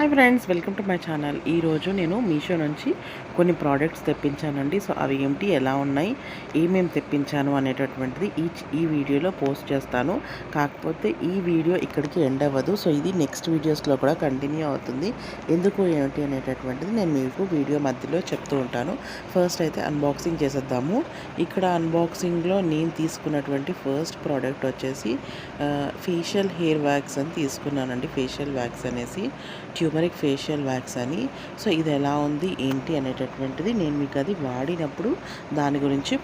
Hi friends welcome to my channel ఈరోజు నేను మీషో నుంచి కొన్ని ప్రోడక్ట్స్ తెప్పించానండి. సో అవి ఏమిటి ఎలా ఉన్నాయి ఏమేమి తెప్పించాను అనేటటువంటిది ఈ ఈ వీడియోలో పోస్ట్ చేస్తాను. కాకపోతే ఈ వీడియో ఇక్కడికి ఎండ్ అవ్వదు. సో ఇది నెక్స్ట్ వీడియోస్లో కూడా కంటిన్యూ అవుతుంది. ఎందుకు ఏమిటి అనేటటువంటిది నేను మీకు వీడియో మధ్యలో చెప్తూ ఉంటాను. ఫస్ట్ అయితే అన్బాక్సింగ్ చేసేద్దాము. ఇక్కడ అన్బాక్సింగ్లో నేను తీసుకున్నటువంటి ఫస్ట్ ప్రోడక్ట్ వచ్చేసి ఫేషియల్ హెయిర్ వ్యాక్స్ అని తీసుకున్నానండి. ఫేషియల్ వ్యాక్స్ అనేసి ట్యూమరిక్ ఫేషియల్ వ్యాక్స్ అని. సో ఇది ఎలా ఉంది ఏంటి అనేటటువంటిది నేను మీకు అది వాడినప్పుడు దాని గురించి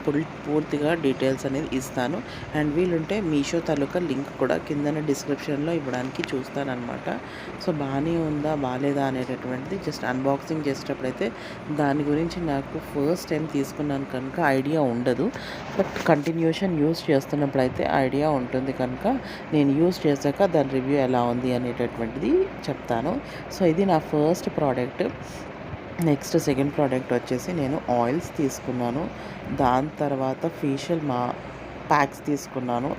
పూర్తిగా డీటెయిల్స్ అనేది ఇస్తాను. అండ్ వీలుంటే మీషో తాలూకా లింక్ కూడా కిందన డిస్క్రిప్షన్లో ఇవ్వడానికి చూస్తానన్నమాట. సో బాగానే ఉందా బాగాలేదా అనేటటువంటిది జస్ట్ అన్బాక్సింగ్ చేసేటప్పుడైతే దాని గురించి నాకు ఫస్ట్ టైం తీసుకున్నాను కనుక ఐడియా ఉండదు. బట్ కంటిన్యూషన్ యూస్ చేస్తున్నప్పుడు అయితే ఐడియా ఉంటుంది కనుక నేను యూస్ చేశాక దాని రివ్యూ ఎలా ఉంది అనేటటువంటిది చెప్తాను. సో ఇది నా first product. Next second product వచ్చేసి నేను ఆయిల్స్ తీసుకున్నాను. దాని తర్వాత ఫేషియల్ మా ప్యాక్స్ తీసుకున్నాను.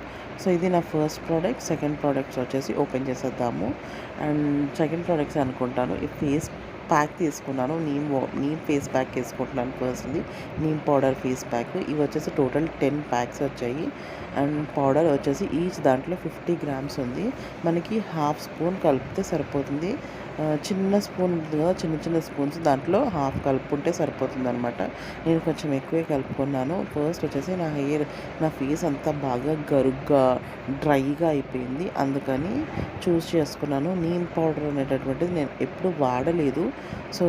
సో ఇది నా ఫస్ట్ ప్రోడక్ట్. సెకండ్ ప్రోడక్ట్స్ వచ్చేసి ఓపెన్ చేసేద్దాము. అండ్ సెకండ్ ప్రోడక్ట్స్ అనుకుంటాను. ఈ ఫేస్ ప్యాక్ తీసుకున్నాను. నీమ్ నీమ్ ఫేస్ ప్యాక్ వేసుకుంటున్నాను ఫస్ట్ది నీమ్ పౌడర్ ఫేస్ ప్యాక్. ఇవి వచ్చేసి టోటల్ టెన్ ప్యాక్స్ వచ్చాయి. అండ్ పౌడర్ వచ్చేసి ఈచ్ దాంట్లో ఫిఫ్టీ గ్రామ్స్ ఉంది. మనకి హాఫ్ స్పూన్ కలిపితే సరిపోతుంది. చిన్న స్పూన్ ఉంటుంది కదా చిన్న చిన్న స్పూన్స్ దాంట్లో హాఫ్ కలుపుకుంటే సరిపోతుంది అనమాట నేను కొంచెం ఎక్కువే కలుపుకున్నాను. ఫస్ట్ వచ్చేసి నా హెయిర్ నా ఫేస్ అంతా బాగా గరుగ్గా డ్రైగా అయిపోయింది. అందుకని చూస్ చేసుకున్నాను. నీమ్ పౌడర్ అనేటటువంటిది నేను ఎప్పుడు వాడలేదు. సో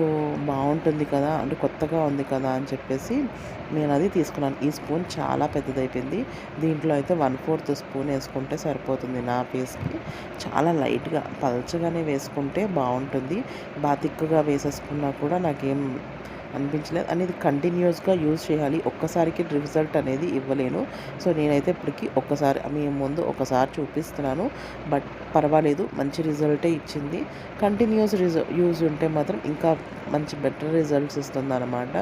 బాగుంటుంది కదా అంటే కొత్తగా ఉంది కదా అని చెప్పేసి నేను అది తీసుకున్నాను. ఈ స్పూన్ చాలా పెద్దదైపోయింది. దీంట్లో అయితే వన్ ఫోర్త్ స్పూన్ వేసుకుంటే సరిపోతుంది నా ఫేస్కి చాలా లైట్గా పల్చగానే వేసుకుంటే బాగుంటుంది. బాగా తిక్కుగా వేసేసుకున్నా కూడా నాకేం అనిపించలేదు. అనేది కంటిన్యూస్గా యూజ్ చేయాలి. ఒక్కసారికి రిజల్ట్ అనేది ఇవ్వలేను. సో నేనైతే ఇప్పటికి ఒక్కసారి మీ ముందు ఒకసారి చూపిస్తున్నాను. బట్ పర్వాలేదు మంచి రిజల్టే ఇచ్చింది. కంటిన్యూస్ రిజ యూజ్ ఉంటే మాత్రం ఇంకా మంచి బెటర్ రిజల్ట్స్ ఇస్తుంది అనమాట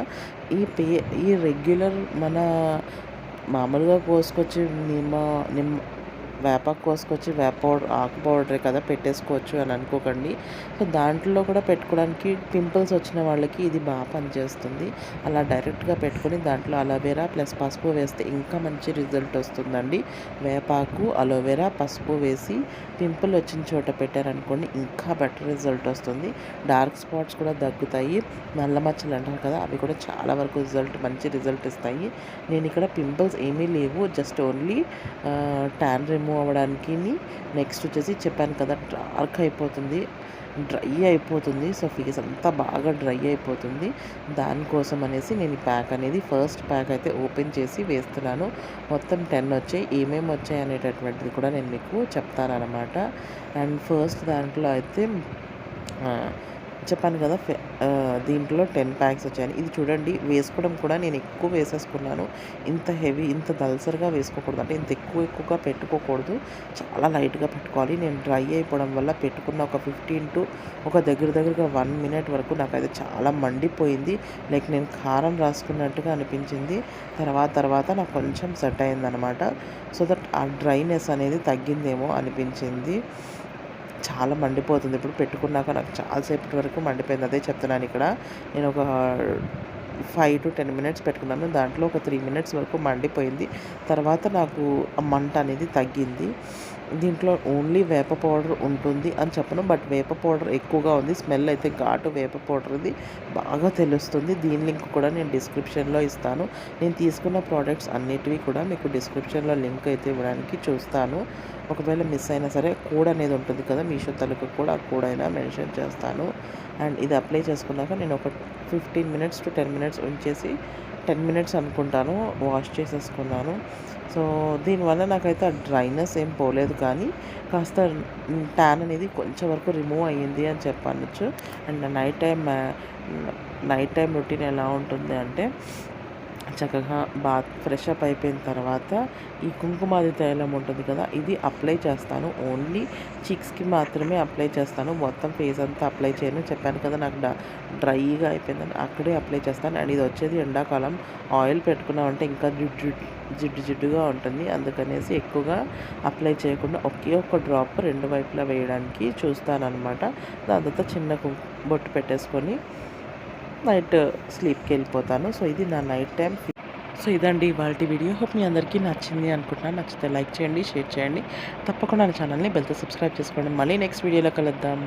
ఈ పే ఈ రెగ్యులర్ మన మామూలుగా కోసుకొచ్చి నిమ్మ నిమ్మ వేపాకు కోసుకొచ్చి వేప పౌడర్ ఆకు పౌడరే కదా పెట్టేసుకోవచ్చు అని అనుకోకండి. సో దాంట్లో కూడా పెట్టుకోవడానికి పింపుల్స్ వచ్చిన వాళ్ళకి ఇది బాగా పనిచేస్తుంది. అలా డైరెక్ట్గా పెట్టుకొని దాంట్లో అలోవెరా ప్లస్ పసుపు వేస్తే ఇంకా మంచి రిజల్ట్ వస్తుందండి. వేపాకు అలోవెరా పసుపు వేసి పింపుల్ వచ్చిన చోట పెట్టారనుకోండి ఇంకా బెటర్ రిజల్ట్ వస్తుంది. డార్క్ స్పాట్స్ కూడా తగ్గుతాయి నల్ల మచ్చలు అంటారు కదా అవి కూడా చాలా వరకు రిజల్ట్ మంచి రిజల్ట్ ఇస్తాయి. నేను ఇక్కడ పింపుల్స్ ఏమీ లేవు. జస్ట్ ఓన్లీ ట్యాన్ రిమూవ్ అవ్వడానికి నెక్స్ట్ వచ్చేసి చెప్పాను కదా డార్క్ అయిపోతుంది డ్రై అయిపోతుంది. సో ఫేస్ అంతా బాగా డ్రై అయిపోతుంది. దానికోసం అనేసి నేను ఈ ప్యాక్ అనేది ఫస్ట్ ప్యాక్ అయితే ఓపెన్ చేసి వేస్తున్నాను. మొత్తం టెన్ వచ్చాయి. ఏమేమి వచ్చాయి అనేటటువంటిది కూడా నేను మీకు చెప్తానమాట అండ్ ఫస్ట్ దాంట్లో అయితే చెప్పాను కదా దీంట్లో టెన్ ప్యాక్స్ వచ్చాయని. ఇది చూడండి వేసుకోవడం కూడా నేను ఎక్కువ వేసేసుకున్నాను. ఇంత హెవీ ఇంత దల్సర్గా వేసుకోకూడదు. అంటే ఇంత ఎక్కువ ఎక్కువగా పెట్టుకోకూడదు. చాలా లైట్గా పెట్టుకోవాలి. నేను డ్రై అయిపోవడం వల్ల పెట్టుకున్న ఒక ఫిఫ్టీన్ టు ఒక దగ్గర దగ్గరగా వన్ మినిట్ వరకు నాకైతే చాలా మండిపోయింది. లైక్ నేను కారం రాసుకున్నట్టుగా అనిపించింది. తర్వాత తర్వాత నాకు కొంచెం సెట్ అయిందనమాట. సో దట్ ఆ డ్రైనెస్ అనేది తగ్గిందేమో అనిపించింది. చాలా మండిపోతుంది. ఇప్పుడు పెట్టుకున్నాక నాకు చాలాసేపటి వరకు మండిపోయింది. అదే చెప్తున్నాను ఇక్కడ. నేను ఒక ఫైవ్ టు టెన్ మినిట్స్ పెట్టుకున్నాను. దాంట్లో ఒక త్రీ మినిట్స్ వరకు మండిపోయింది. తర్వాత నాకు ఆ మంట అనేది తగ్గింది. దీంట్లో ఓన్లీ వేప పౌడర్ ఉంటుంది అని చెప్పను బట్ వేప పౌడర్ ఎక్కువగా ఉంది. స్మెల్ అయితే ఘాటు వేప పౌడర్ది బాగా తెలుస్తుంది. దీని లింక్ కూడా నేను డిస్క్రిప్షన్లో ఇస్తాను. నేను తీసుకున్న ప్రోడక్ట్స్ అన్నిటివి కూడా మీకు డిస్క్రిప్షన్లో లింక్ అయితే ఇవ్వడానికి చూస్తాను. ఒకవేళ మిస్ అయినా సరే కోడ్ అనేది ఉంటుంది కదా మీషో తలకు కూడా ఆ కోడ్ అయినా మెన్షన్ చేస్తాను. అండ్ ఇది అప్లై చేసుకున్నాక నేను ఒక fifteen minutes to ten minutes ఉంచేసి టెన్ మినిట్స్ అనుకుంటాను వాష్ చేసేసుకున్నాను. సో దీనివల్ల నాకైతే ఆ డ్రైనెస్ ఏం పోలేదు కానీ కాస్త ట్యాన్ అనేది కొంచెం వరకు రిమూవ్ అయ్యింది అని చెప్పనొచ్చు. And night time night time routine ఎలా ఉంటుంది అంటే చక్కగా బాత్ ఫ్రెష్ అప్ అయిపోయిన తర్వాత ఈ కుంకుమాది తైలం ఉంటుంది కదా ఇది అప్లై చేస్తాను. ఓన్లీ చిక్స్కి మాత్రమే అప్లై చేస్తాను. మొత్తం ఫేస్ అంతా అప్లై చేయను. చెప్పాను కదా నాకు డ డ్రైగా అయిపోయిందని అక్కడే అప్లై చేస్తాను. అండ్ ఇది వచ్చేది ఎండాకాలం. ఆయిల్ పెట్టుకున్నామంటే ఇంకా జిడ్డు జిడ్డు జిడ్డుగా ఉంటుంది. అందుకనేసి ఎక్కువగా అప్లై చేయకుండా ఒకే ఒక్క డ్రాప్ రెండు వైపులా వేయడానికి చూస్తానన్నమాట. దాని తర్వాత చిన్న కుంకు బొట్టు పెట్టేసుకొని నైట్ స్లీప్కి వెళ్ళిపోతాను. సో ఇది నా నైట్ టైం సో ఇదండి ఇవాళ వీడియో. హోప్ మీ అందరికీ నచ్చింది అనుకుంటున్నాను. నచ్చితే లైక్ చేయండి షేర్ చేయండి. తప్పకుండా నా ఛానల్ని బెల్తో సబ్స్క్రైబ్ చేసుకోండి. మళ్ళీ నెక్స్ట్ వీడియోలో కలుద్దాం.